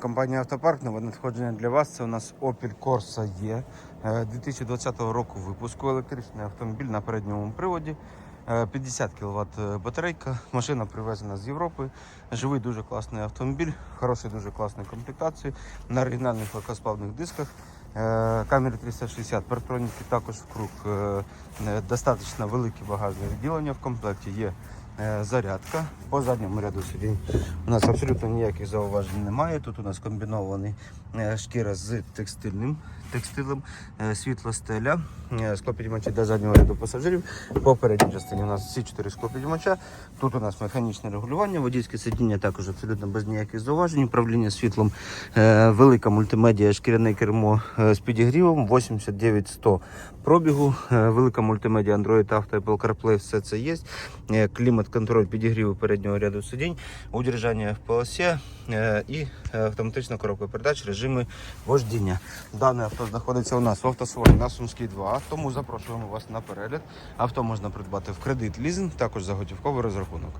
компанія Автопарк. Нове надходження для вас. Це у нас Opel Corsa E е, 2020 року випуску. Електричний автомобіль на передньому приводі. Е, 50 кВт батарейка. Машина привезена з Європи. Живий дуже класний автомобіль, хороший дуже класної комплектації на оригінальних легкосплавних дисках. Е, Камери 360, партроніки також вкруг. Е, е, Достатньо велике багажне відділення в комплекті. Є е, зарядка. По задньому ряду сидінь у нас абсолютно ніяких зауважень немає. Тут у нас комбінований е, шкіра з текстильним текстилем, е, світло стеля, е, для заднього ряду пасажирів. По передній частині у нас всі чотири склопідіймача. Тут у нас механічне регулювання, водійське сидіння також абсолютно без ніяких зауважень. Управління світлом, е, велика мультимедіа, шкіряне кермо е, з підігрівом, 89-100 пробігу, е, велика мультимедіа Android Auto, Apple CarPlay, все це є. Е, Клімат-контроль підігріву переднього ряду сидінь, удержання в полосі е, і е, автоматична коробка передач, режими вождіння. Дане авто знаходиться у нас в автосалоні на Сумській 2, тому запрошуємо вас на перегляд. Авто можна придбати в кредит лізинг, також за готівковий розрахунок.